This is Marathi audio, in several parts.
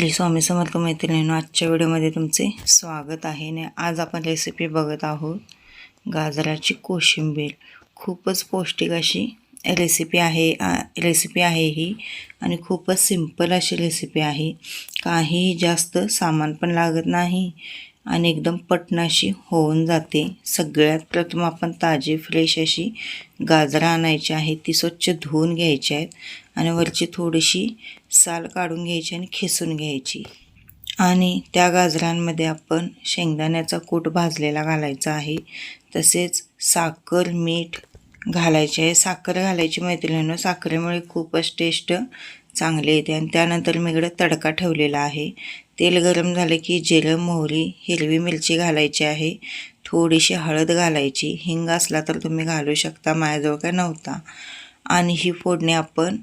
श्री स्वामी समर्थ मैत्रिणीनं आजच्या व्हिडिओमध्ये तुमचे स्वागत आहे. आणि आज आपण रेसिपी बघत आहोत गाजराची कोशिंबीर. खूपच पौष्टिक अशी रेसिपी आहे रेसिपी आहे ही. आणि खूपच सिंपल अशी रेसिपी आहे. काही जास्त सामान पण लागत नाही आणि एकदम पटनाशी होऊन जाते. सगळ्यात प्रथम आपण ताजी फ्रेश अशी गाजरं आणायची आहे ती स्वच्छ धुवून घ्यायची आहेत. आणि वरची थोडीशी साल काढून घ्यायची आणि खिसून घ्यायची. आणि त्या गाजरांमध्ये आपण शेंगदाण्याचा कूट भाजलेला घालायचा आहे. तसेच साखर मीठ घालायचे आहे. साखर घालायची मैत्रिणीनं साखरेमुळे खूपच टेस्ट चांगले येते. आणि त्यानंतर मी इकडं तडका ठेवलेला आहे. तेल गरम झालं की जिरं मोहरी हिरवी मिरची घालायची आहे. थोडीशी हळद घालायची. हिंग असला तर तुम्ही घालू शकता. माझ्याजवळ काय नव्हता. आणि ही फोडणी आपण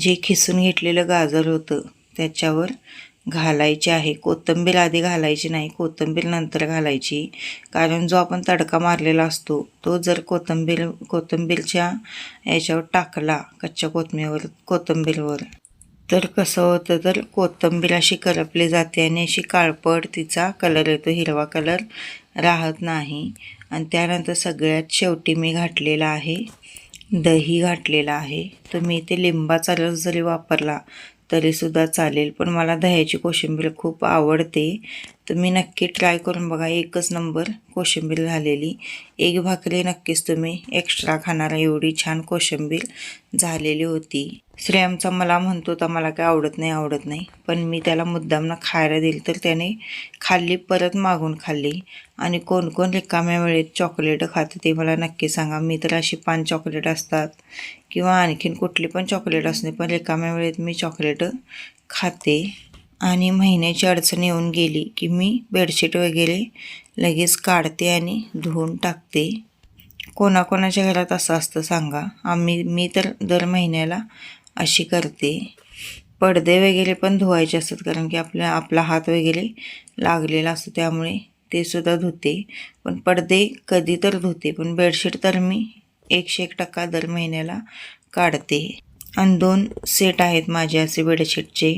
जे खिसून घेतलेलं गाजर होतं त्याच्यावर घालायची आहे. कोथिंबीर आधी घालायची नाही कोथिंबीर नंतर घालायची. कारण जो आपण तडका मारलेला असतो तो जर कोथिंबीर कोथिंबीरच्या याच्यावर टाकला कच्च्या कोथमीवर कोथिंबीरवर तर कसं होतं तर कोथिंबीर अशी करपली जाते आणि अशी काळपट तिचा कलर येतो हिरवा कलर राहत नाही. आणि त्यानंतर सगळ्यात शेवटी मी घातलेला आहे दही घातलेलं आहे. तुम्ही इथे लिंबाचा रस जरी वापरला तरीसुद्धा चालेल पण मला दह्याची कोशिंबीर खूप आवडते. तुम्ही नक्की ट्राय करून बघा एकच नंबर कोशिंबीर झालेली. एक भाकरी नक्कीच तुम्ही एक्स्ट्रा खाणारा एवढी छान कोशिंबीर झालेली होती. श्रेयमचा मला म्हणतो तर मला काय आवडत नाही आवडत नाही. पण मी त्याला मुद्दामनं खायला दिली तर त्याने खाल्ली परत मागून खाल्ली. आणि कोण कोण रिकाम्या वेळेत चॉकलेट खाते ते मला नक्की सांगा. मी तर अशी पान चॉकलेट असतात. किंवा आणखीन कुठली पण चॉकलेट असणे पण रिकाम्या वेळेत मी चॉकलेट खाते. आणि महिन्याची अडचण येऊन गेली की मी बेडशीट वगैरे लगेच काढते आणि धुवून टाकते. कोणाकोणाच्या घरात असं असतं सांगा. आम्ही मी तर दर महिन्याला अशी करते. पडदे वगैरे पण धुवायचे असतात कारण की आपल्या आपला हात वगैरे लागलेला असतो त्यामुळे ते सुद्धा धुते. पण पडदे कधी तर धुते पण बेडशीट तर मी एकशे एक टक्का दर महिन्याला काढते. आणि दोन सेट आहेत माझे असे बेडशीटचे.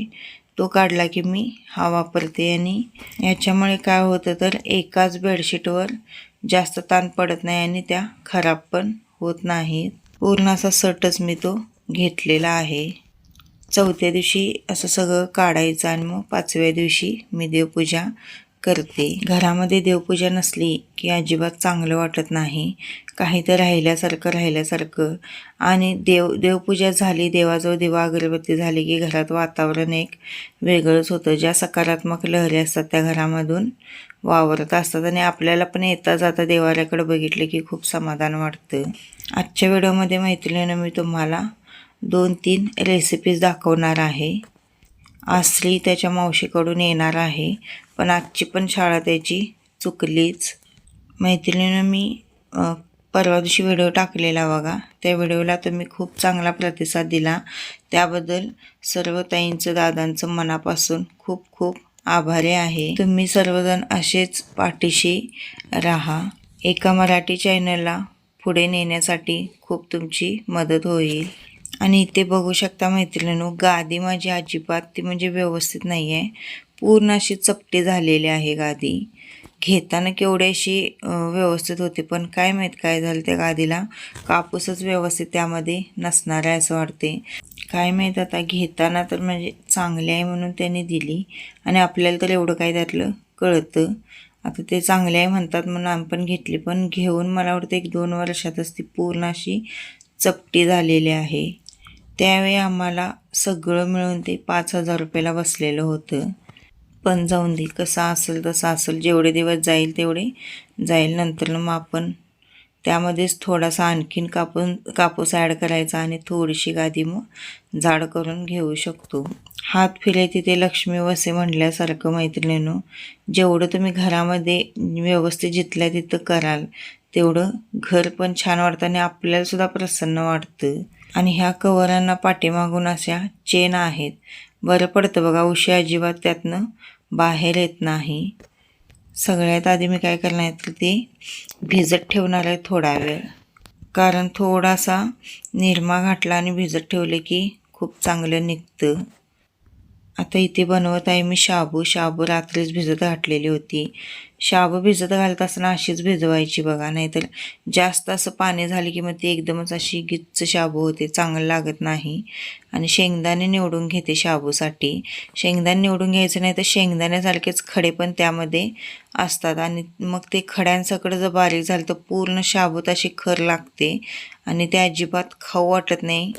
तो काढला की मी हा वापरते आणि याच्यामुळे काय होतं तर एकाच बेडशीटवर जास्त ताण पडत नाही आणि त्या खराब पण होत नाहीत. पूर्ण असा सटच मी तो घेतलेला आहे. चौथ्या दिवशी असं सगळं काढायचं आणि मग पाचव्या दिवशी मी देवपूजा करते. घरामध्ये देवपूजा नसली की अजिबात चांगलं वाटत नाही. काही तर राहिल्यासारखं राहिल्यासारखं. आणि देव देवपूजा झाली देवाजवळ दिवा अगरबत्ती झाली की घरात वातावरण एक वेगळंच होतं. ज्या सकारात्मक लहरी असतात त्या घरामधून वावरत असतात आणि आपल्याला पण येता जाता देवाऱ्याकडे बघितलं की खूप समाधान वाटतं. आजच्या व्हिडिओमध्ये मैत्रिणीनं मी तुम्हाला दोन तीन रेसिपीज दाखवणार आहे. असली त्याच्या मावशीकडून येणार आहे. पण आजची पण शाळा त्याची चुकलीच. मैत्रिणीनं मी परवा दिवशी व्हिडिओ टाकलेला बघा. त्या व्हिडिओला तुम्ही खूप चांगला प्रतिसाद दिला. त्याबद्दल सर्व ताईंचं दादांचं मनापासून खूप खूप आभारी आहे. तुम्ही सर्वजण असेच पाठीशी राहा. एका मराठी चॅनलला पुढे नेण्यासाठी खूप तुमची मदत होईल. आणि इथे बघू शकता मैत्रिणीनो गादी माझी अजिबात ती म्हणजे व्यवस्थित नाही आहे पूर्ण अशी चपटी झालेली आहे गादी. घेताना केवढ्याशी व्यवस्थित होते पण काय माहीत काय झालं त्या गादीला. कापूसच व्यवस्थित त्यामध्ये नसणार आहे असं वाटते. काय माहीत आता घेताना तर म्हणजे चांगली आहे म्हणून त्यांनी दिली. आणि आपल्याला तर एवढं काय त्यातलं कळतं. आता ते चांगले आहे म्हणतात म्हणून आम्ही पण घेतली पण घेऊन मला वाटतं एक दोन वर्षातच ती पूर्ण अशी चपटी झालेली आहे. त्यावेळी आम्हाला सगळं मिळून ते पाच हजार रुपयाला बसलेलं होतं. पण जाऊन दे कसं असेल तसं असेल जेवढे दिवस जाईल तेवढे जाईल. नंतर मग आपण त्यामध्येच थोडासा आणखीन कापून कापूस ॲड करायचा आणि थोडीशी गादी मग जाड करून घेऊ शकतो. हात फिरे तिथे लक्ष्मी वसे म्हटल्यासारखं मैत्रिणीनं जेवढं तुम्ही घरामध्ये व्यवस्थित जिथल्या तिथं कराल तेवढं घर पण छान वाटतं आणि आपल्यालासुद्धा प्रसन्न वाटतं. आणि ह्या कवरांना पाठीमागून अशा चेन आहेत. बरं पडतं बघा उशी अजिबात त्यातनं बाहेर येत नाही. सगळ्यात आधी मी काय करणार आहे तर ते भिजत ठेवणार आहे थोडा वेळ. कारण थोडासा निरमा घातला आणि भिजत ठेवले की खूप चांगलं निघतं. आता इथे बनवत आहे मी शाबू. शाबू रात्रीच भिजत घातलेली होती. शाबू भिजत घालत असताना अशीच भिजवायची बघा. नाहीतर जास्त असं पाणी झाले की मग ती एकदमच अशी गिच्च शाबू होते. चांगलं लागत नाही. आणि शेंगदाणे निवडून घेते शाबूसाठी. शेंगदाणे निवडून घ्यायचं नाही तर शेंगदाण्यासारखेच खडे पण त्यामध्ये असतात. आणि मग ते खड्यांसकडं जर बारीक झालं तर पूर्ण शाबूत अशी खर लागते. आणि ते अजिबात खाऊ वाटत नाही.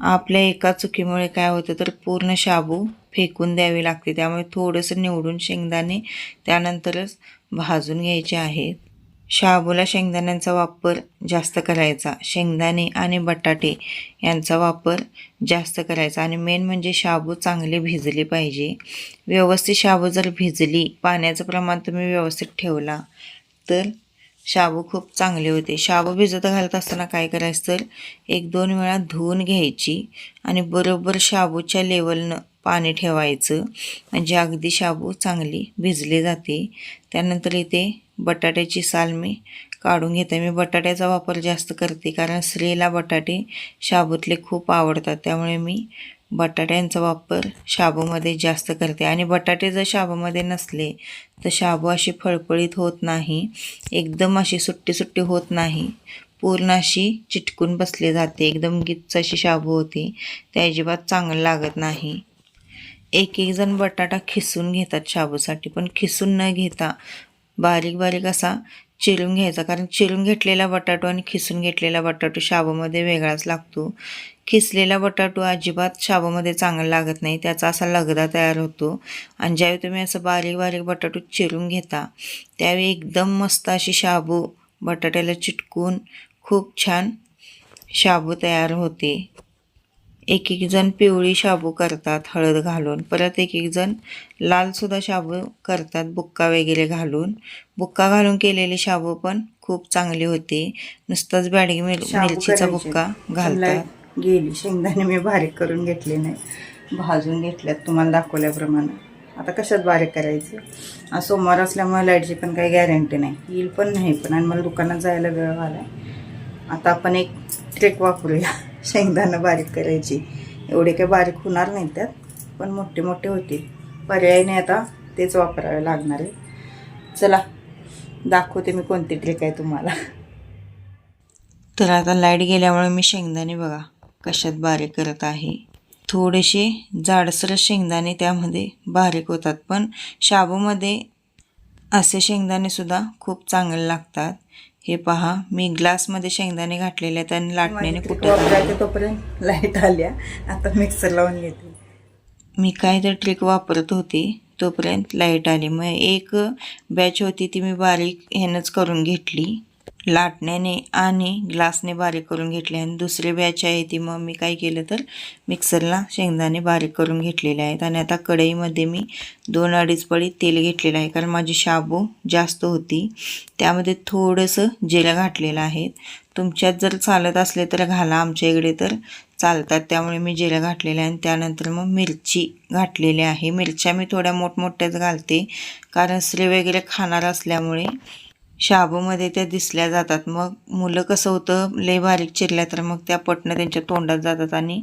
आपल्या एका चुकीमुळे काय होतं तर पूर्ण शाबू फेकून द्यावी लागते. त्यामुळे थोडंसं निवडून शेंगदाणे त्यानंतरच भाजून घ्यायचे आहेत. शाबूला शेंगदाण्यांचा वापर जास्त करायचा. शेंगदाणे आणि बटाटे यांचा वापर जास्त करायचा. आणि मेन म्हणजे शाबू चांगली भिजली पाहिजे. व्यवस्थित शाबू जर भिजली पाण्याचं प्रमाण तुम्ही व्यवस्थित ठेवला तर शाबू खूप चांगले होते. शाबू भिजत घालत असताना काय करायचं तर एक दोन वेळा धुवून घ्यायची आणि बरोबर शाबूच्या लेवलनं पाणी ठेवायचं. म्हणजे अगदी शाबू चांगली भिजली जाते. त्यानंतर इथे बटाट्याची साल मी काढून घेते. मी बटाट्याचा वापर जास्त करते कारण स्त्रीला बटाटे शाबूतले खूप आवडतात. त्यामुळे मी बटाट्यांचा वापर शाबूमध्ये जास्त करते. आणि बटाटे जर शाबूमध्ये नसले तर शाबू अशी फळफळीत होत नाही. एकदम अशी सुट्टी सुट्टी होत नाही. पूर्ण अशी चिटकून बसली जाते. एकदम गिच्च अशी शाबू होती. ते अजिबात चांगलं लागत नाही. एक एक जण बटाटा खिसून घेतात शाबूसाठी पण खिसून न घेता बारीक बारीक असा चिरून घ्यायचा. कारण चिरून घेतलेला बटाटो आणि खिसून घेतलेला बटाटो शाबूमध्ये वेगळाच लागतो. खिसलेला बटाटो अजिबात शाबूमध्ये चांगला लागत नाही. त्याचा असा लगदा तयार होतो. आणि ज्यावेळी तुम्ही असं बारीक बारीक बटाटो चिरून घेता त्यावेळी एकदम मस्त अशी शाबू बटाट्याला चिटकून खूप छान शाबू तयार होते. एक एक जण पिवळी शाबू करतात हळद घालून. परत एक एक जण लालसुद्धा शाबू करतात बुक्का वगैरे घालून. बुक्का घालून केलेली शाबू पण खूप चांगली होते. नुसतंच बॅडगी मिर मिरचीचा बुक्का घालतात. गेली शेंगदाणे मी बारीक करून घेतले नाही. भाजून घेतल्यात तुम्हाला दाखवल्याप्रमाणे. आता कशात बारीक करायचं? आज सोमवार असल्यामुळे लाईटची पण काही गॅरंटी नाही. येईल पण नाही पण आणि मला दुकानात जायला वेळ झाला आता आपण एक ट्रेक वापरूया. शेंगदाणं बारीक करायची. एवढे काही बारीक होणार नाही त्यात पण मोठे मोठे होतील. पर्यायने आता तेच वापरावे लागणार आहे. चला दाखवते मी कोणती ट्रिक आहे तुम्हाला. तर आता लाइट गेल्यामुळे मी शेंगदाणे बघा कशात बारीक करत आहे. थोडेसे जाडसर शेंगदाणे त्यामध्ये बारीक होतात पण शाबूमध्ये असे शेंगदाणेसुद्धा खूप चांगले लागतात. हे पहा मी ग्लासमध्ये शेंगदाणे घातलेले आहेत आणि लाटण्याने कुठं तोपर्यंत लाइट आल्या. आता मिक्सर लावून घेते. मी काय तर ट्रिक वापरत होते तोपर्यंत लाइट आली. मग एक बॅच होती ती मी बारीक ह्यानंच करून घेतली. लाटण्याने आणि ग्लासने बारीक करून घेतले. आणि दुसरी बॅच आहे ती. मग मी काय केलं तर मिक्सरला शेंगदाणे बारीक करून घेतलेले आहेत. आणि आता कढईमध्ये मी दोन अडीच पळी तेल घेतलेलं आहे. कारण माझी शाबू जास्त होती. त्यामध्ये थोडंसं जेल घातलेलं आहे. तुमच्यात जर चालत असले तर घाला. आमच्या इकडे तर चालतात. त्यामुळे मी जिरं घातलेलं आहे. आणि त्यानंतर मग मिरची घातलेली आहे. मिरच्या मी थोड्या मोठमोठ्याच घालते. कारण स्त्री वगैरे खाणार असल्यामुळे शाबूमध्ये त्या दिसल्या जातात. मग मुलं कसं होतं लय बारीक चिरल्या तर मग त्या पटणं त्यांच्या तोंडात जातात आणि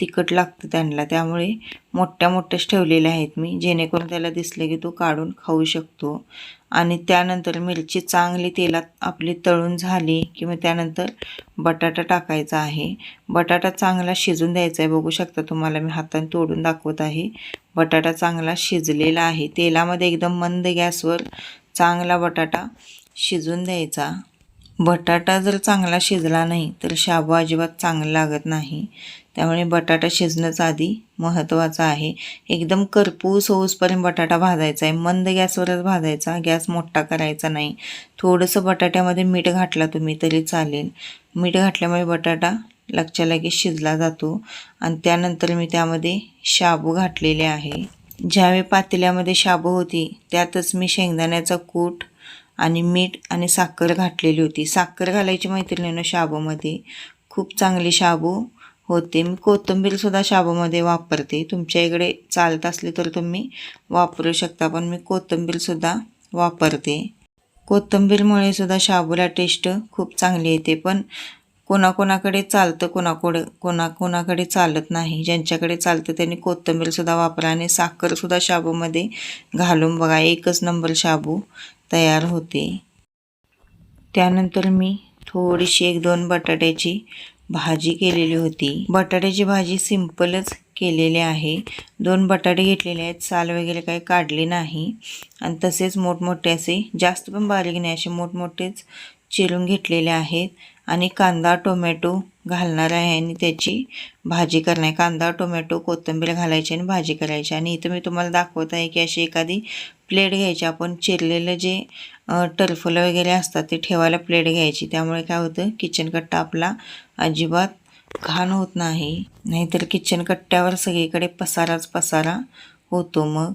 तिखट लागतं त्यांना. त्यामुळे मोठ्या मोठ्याच ठेवलेल्या आहेत मी जेणेकरून त्याला दिसले की तो काढून खाऊ शकतो. आणि त्यानंतर मिरची चांगली तेलात आपली तळून झाली की मग त्यानंतर बटाटा टाकायचा आहे. बटाटा चांगला शिजून द्यायचा आहे. बघू शकता तुम्हाला मी हाताने तोडून दाखवत आहे. बटाटा चांगला शिजलेला आहे. तेलामध्ये एकदम मंद गॅसवर चांगला बटाटा शिजून द्यायचा. बटाटा जर चांगला शिजला नाही तर शाबू अजिबात चांगला लागत नाही. त्यामुळे बटाटा शिजणंच आधी महत्त्वाचं आहे. एकदम करपूस होऊसपर्यंत बटाटा भाजायचा आहे. मंद गॅसवरच भाजायचा. गॅस मोठा करायचा नाही. थोडंसं बटाट्यामध्ये मीठ घातला तुम्ही तरी चालेल. मीठ घातल्यामुळे बटाटा लगच्या लगेच शिजला जातो. आणि त्यानंतर मी त्यामध्ये शाबू घातलेले आहे. ज्यावेळी पातेल्यामध्ये शाबू होती त्यातच मी शेंगदाण्याचा कूट आणि मीठ आणि साखर घातलेली होती. साखर घालायची मैत्रिणीनं शाबूमध्ये. खूप चांगली शाबू होते. मी कोथिंबीरसुद्धा शाबूमध्ये वापरते. तुमच्या इकडे चालत असले तर तुम्ही वापरू शकता पण मी कोथिंबीरसुद्धा वापरते. कोथिंबीरमुळे सुद्धा शाबूला टेस्ट खूप चांगली येते. पण कोणाकोणाकडे चालतं कोणाकडे कोणाकोणाकडे चालत नाही. ज्यांच्याकडे चालतं त्यांनी कोथिंबीरसुद्धा वापरा आणि साखरसुद्धा शाबूमध्ये घालून बघा एकच नंबर शाबू तयार होते. त्यानंतर मी थोडीशी एक दोन बटाट्याची भाजी केलेली होती. बटाट्याची भाजी सिंपलच केलेली आहे. दोन बटाटे घेतलेले आहेत साल वगैरे काही काढले नाही. आणि तसेच मोठमोठे असे जास्त पण बारीक नाही असे मोठमोठेच चिरून घेतलेले आहेत आणि कांदा टोमॅटो घालणार आहे आणि त्याची भाजी करणार आहे. कांदा टोमॅटो कोथिंबीर घालायची आणि भाजी करायची. आणि इथं मी तुम्हाला दाखवत आहे की अशी एखादी प्लेट घ्यायची. आपण चिरलेलं जे टरफलं वगैरे असतात ते ठेवायला प्लेट घ्यायची. त्यामुळे काय होतं किचन कट्टा आपला अजिबात घाण होत नाही. नाहीतर किचन कट्ट्यावर सगळीकडे पसाराच पसारा होतो मग.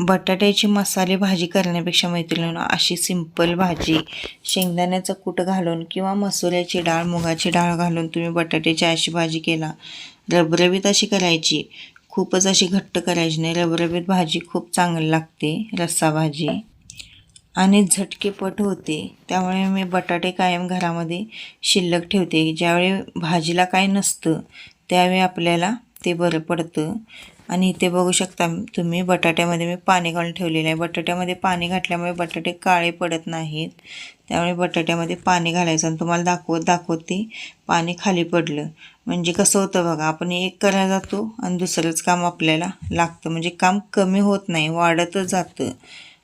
बटाट्याची मसाले भाजी करण्यापेक्षा मैत्रिणींना अशी सिंपल भाजी शेंगदाण्याचं कूट घालून किंवा मसुऱ्याची डाळ मुगाची डाळ घालून तुम्ही बटाट्याची अशी भाजी केला. रबरबीत अशी करायची. खूपच अशी घट्ट करायची नाही. रबरबीत भाजी खूप चांगली लागते रस्सा भाजी. आणि झटकेपट होते. त्यामुळे मी बटाटे कायम घरामध्ये शिल्लक ठेवते. ज्यावेळी भाजीला काय नसतं त्यावेळी आपल्याला ते बरं पडतं. आणि इथे बघू शकता तुम्ही बटाट्यामध्ये मी पाणी घालून ठेवलेलं आहे. बटाट्यामध्ये पाणी घातल्यामुळे बटाटे काळे पडत नाहीत. त्यामुळे बटाट्यामध्ये पाणी घालायचं आणि तुम्हाला दाखवत दाखवत पाणी खाली पडलं. म्हणजे कसं होतं बघा आपण एक करायला जातो आणि दुसरंच काम आपल्याला लागतं. म्हणजे काम कमी होत नाही वाढतच जातं.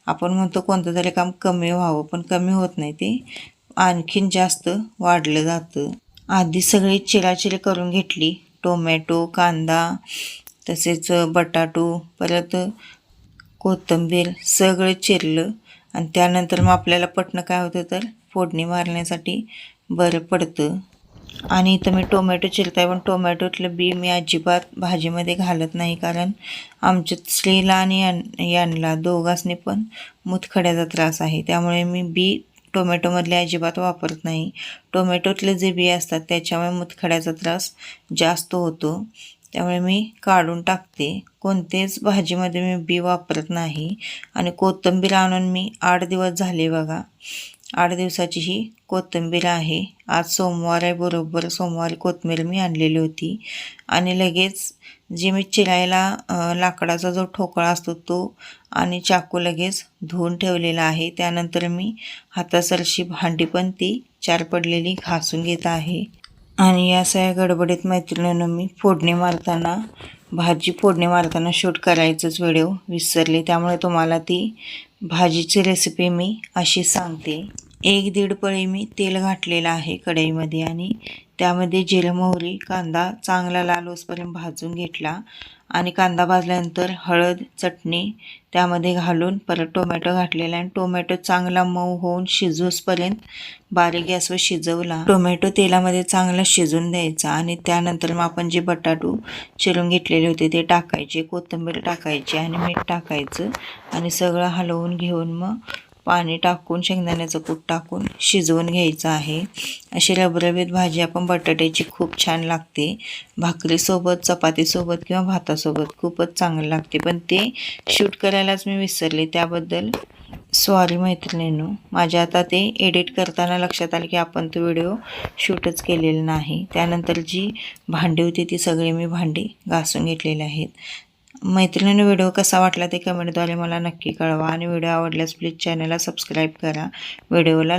आपण म्हणतो कोणतं तरी काम कमी व्हावं पण कमी होत नाही ते. आणखीन जास्त वाढलं जातं. आधी सगळी चिराचिरी करून घेतली. टोमॅटो कांदा तसेच बटाटो परत कोथिंबीर सगळं चिरलं आणि त्यानंतर मग आपल्याला पटणं काय होतं तर फोडणी मारण्यासाठी बरं पडतं. आणि इथं मी टोमॅटो चिरताय पण टोमॅटोतलं बी मी अजिबात भाजीमध्ये घालत नाही कारण आमच्या स्त्रीला आणि यांना दोघांनी पण मुतखड्याचा त्रास आहे. त्यामुळे मी बी टोमॅटोमधले अजिबात वापरत नाही. टोमॅटोतले जे बी असतात त्याच्यामुळे मुतखड्याचा त्रास जास्त होतो. त्यामुळे मी काढून टाकते. कोणतेच भाजीमध्ये मी बी वापरत नाही. आणि कोथिंबीर आणून मी आठ दिवस झाले बघा. आठ दिवसाची ही कोथिंबीर आहे. आज सोमवार आहे बरोबर सोमवारी कोथिंबीर मी आणलेली होती. आणि लगेच जे मी चिरायला लाकडाचा जो ठोकळा असतो तो आणि चाकू लगेच धुवून ठेवलेला आहे. त्यानंतर मी हातासरशी भांडी पण ती चार पडलेली घासून घेत आहे. आणि या सगळ्या गडबडीत मैत्रिणीनं मी फोडणी मारताना भाजी फोडणी मारताना शूट करायचंच व्हिडिओ विसरले. त्यामुळे तुम्हाला ती भाजीची रेसिपी मी अशी सांगते. एक दीड पळी मी तेल घातलेलं आहे कढईमध्ये आणि त्यामध्ये जिरं मोहरी कांदा चांगला लाल होसपर्यंत भाजून घेतला. आणि कांदा भाजल्यानंतर हळद चटणी त्यामध्ये घालून परत टोमॅटो घातलेला आणि टोमॅटो चांगला मऊ होऊन शिजूसपर्यंत बारीक गॅसवर शिजवला. टोमॅटो तेलामध्ये चांगला शिजून द्यायचा आणि त्यानंतर मग आपण जे बटाटू चिरून घेतलेले होते ते टाकायचे. कोथिंबीर टाकायची आणि मीठ टाकायचं आणि सगळं हलवून घेऊन मग पाणी टाकून शेंगदाण्याचं कूट टाकून शिजवून घ्यायचं आहे. अशी रबरबीत भाजी आपण बटाट्याची खूप छान लागते. भाकरीसोबत चपातीसोबत किंवा भातासोबत खूपच चांगलं लागते. पण ते शूट करायलाच मी विसरले. त्याबद्दल सॉरी मैत्रिणींनो. माझ्या आता ते एडिट करताना लक्षात आलं की आपण तो व्हिडिओ शूटच केलेला नाही. त्यानंतर जी भांडी होती ती सगळी मी भांडी घासून घेतलेली आहेत. मैत्रिणीने व्हिडिओ कसा वाटला ते कमेंटद्वारे मला नक्की कळवा. आणि व्हिडिओ आवडल्यास प्लीज चॅनलला सबस्क्राईब करा. व्हिडिओला